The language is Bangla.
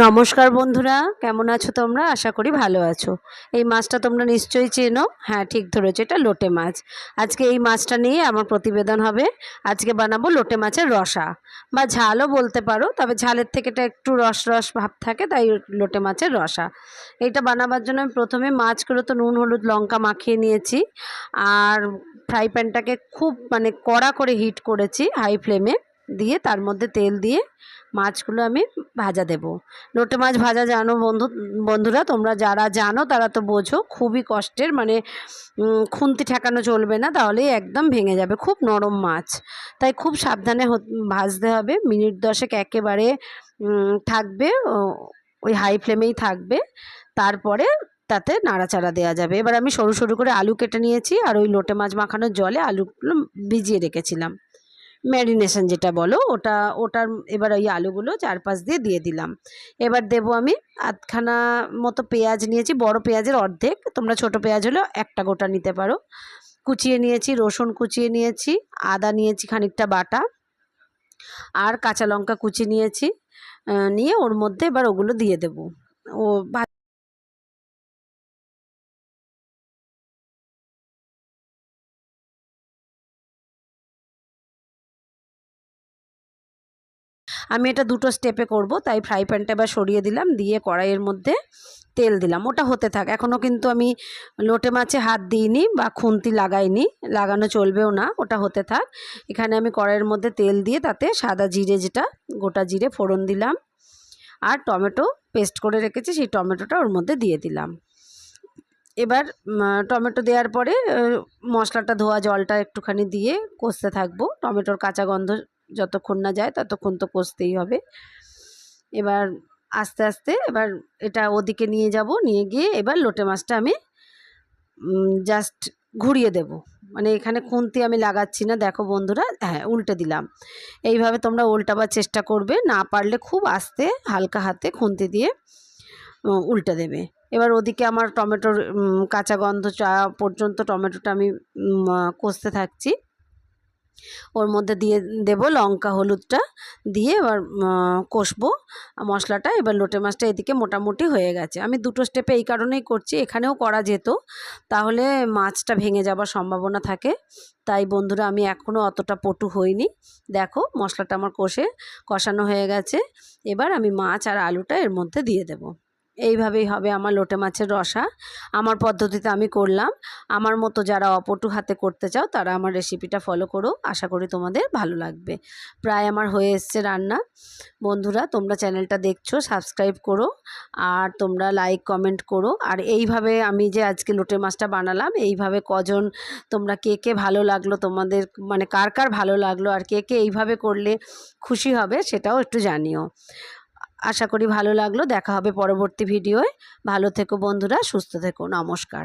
নমস্কার বন্ধুরা, কেমন আছো তোমরা? আশা করি ভালো আছো। এই মাছটা তোমরা নিশ্চয়ই চেনো। হ্যাঁ ঠিক ধরেছো, এটা লোটে মাছ। আজকে এই মাছটা নিয়ে আমার প্রতিবেদন হবে। আজকে বানাবো লোটে মাছের রসা। বা ঝালও বলতে পারো, তবে ঝালের থেকে এটা একটু রস রস ভাব থাকে, তাই লোটে মাছের রসা। এইটা বানাবার জন্য আমি প্রথমে মাছগুলো তো নুন, হলুদ, লঙ্কা মাখিয়ে নিয়েছি। আর ফ্রাই প্যানটাকে খুব মানে কড়া করে হিট করেছি হাই ফ্লেমে। দিয়ে তার মধ্যে তেল দিয়ে মাছগুলো আমি ভাজা দেব। লোটে মাছ ভাজা জানো বন্ধু, বন্ধুরা, তোমরা যারা জানো তারা তো বোঝো, খুবই কষ্টের মানে খুন্তি ঠেকানো চলবে না, তাহলেই একদম ভেঙে যাবে, খুব নরম মাছ। তাই খুব সাবধানে ভাজতে হবে, মিনিট দশেক একেবারে থাকবে ওই হাই ফ্লেমেই থাকবে, তারপরে তাতে নাড়াচাড়া দেওয়া যাবে। এবার আমি সরু সরু করে আলু কেটে নিয়েছি, আর ওই লোটে মাছ মাখানোর জলে আলুগুলো ভিজিয়ে রেখেছিলাম। ম্যারিনেশন যেটা বলো, ওটা, ওটার এবার ওই আলুগুলো চারপাশ দিয়ে দিয়ে দিলাম। এবার দেবো আমি আধখানা মতো পেঁয়াজ নিয়েছি, বড় পেঁয়াজের অর্ধেক, তোমরা ছোট পেঁয়াজ হলেও একটা গোটা নিতে পারো। কুচিয়ে নিয়েছি, রসুন কুচিয়ে নিয়েছি, আদা নিয়েছি খানিকটা বাটা, আর কাঁচা লঙ্কা কুচি নিয়েছি নিয়ে ওর মধ্যে এবার ওগুলো দিয়ে দেবো। ও আমি এটা দুটো স্টেপে করব, তাই ফ্রাই প্যানটা এবার সরিয়ে দিলাম, দিয়ে কড়াইয়ের মধ্যে তেল দিলাম। ওটা হতে থাক এখনও কিন্তু আমি লোটে মাছে হাত দিইনি বা খুন্তি লাগাইনি, লাগানো চলবেও না, ওটা হতে থাক। এখানে আমি কড়াইয়ের মধ্যে তেল দিয়ে তাতে সাদা জিরে যেটা, গোটা জিরে ফোড়ন দিলাম আর টমেটো পেস্ট করে রেখেছি, সেই টমেটোটা ওর মধ্যে দিয়ে দিলাম। এবার টমেটো দেওয়ার পরে মশলাটা ধোয়া জলটা একটুখানি দিয়ে কষতে থাকব, টমেটোর কাঁচা গন্ধ যতক্ষণ না যায় ততক্ষণ তো কষতেই হবে। এবার আস্তে আস্তে এবার এটা ওদিকে নিয়ে যাব, নিয়ে গিয়ে এবার লোটে মাছটা আমি জাস্ট ঘুরিয়ে দেব। মানে এখানে খুন্তি আমি লাগাচ্ছি না, দেখো বন্ধুরা হ্যাঁ উল্টে দিলাম। এইভাবে তোমরা উল্টাবার চেষ্টা করবে, না পারলে খুব আস্তে, হালকা হাতে খুন্তি দিয়ে উল্টে দেবে। এবার ওদিকে আমার টমেটোর কাঁচা গন্ধ চা পর্যন্ত টমেটোটা আমি কষতে থাকছি। ওর মধ্যে দিয়ে দেব লঙ্কা, হলুদটা দিয়ে এবার কষবো মশলাটা। এবার লোটে মাছটা এদিকে মোটামুটি হয়ে গেছে। আমি দুটো স্টেপে এই কারণেই করছি, এখানেও করা যেত। তাহলে মাছটা ভেঙে যাবার সম্ভাবনা থাকে। তাই বন্ধুরা, আমি এখনও অতটা পটু হইনি। দেখো, মশলাটা আমার কষে, কষানো হয়ে গেছে। এবার আমি মাছ আর আলুটা এর মধ্যে দিয়ে দেব। এইভাবেই হবে আমার লোটে মাছের রসা। আমার পদ্ধতিতে আমি করলাম। আমার মতো যারা অপটু হাতে করতে চাও, তারা আমার রেসিপিটা ফলো করো। আশা করি তোমাদের ভালো লাগবে। প্রায় আমার হয়ে এসছে রান্না। বন্ধুরা, তোমরা চ্যানেলটা দেখছ সাবস্ক্রাইব করো আর তোমরা লাইক কমেন্ট করো। আর এইভাবে আমি যে আজকে লোটে মাছটা বানালাম, এইভাবে কজন তোমরা কে কে ভালো লাগল, তোমাদের মানে কার কার ভালো লাগল আর কে কে এইভাবে করলে খুশি হবে, সেটাও একটু জানিও। আশা করি ভালো লাগল। দেখা হবে পরবর্তী ভিডিওয়। ভালো থেকো বন্ধুরা সুস্থ থেকো। নমস্কার।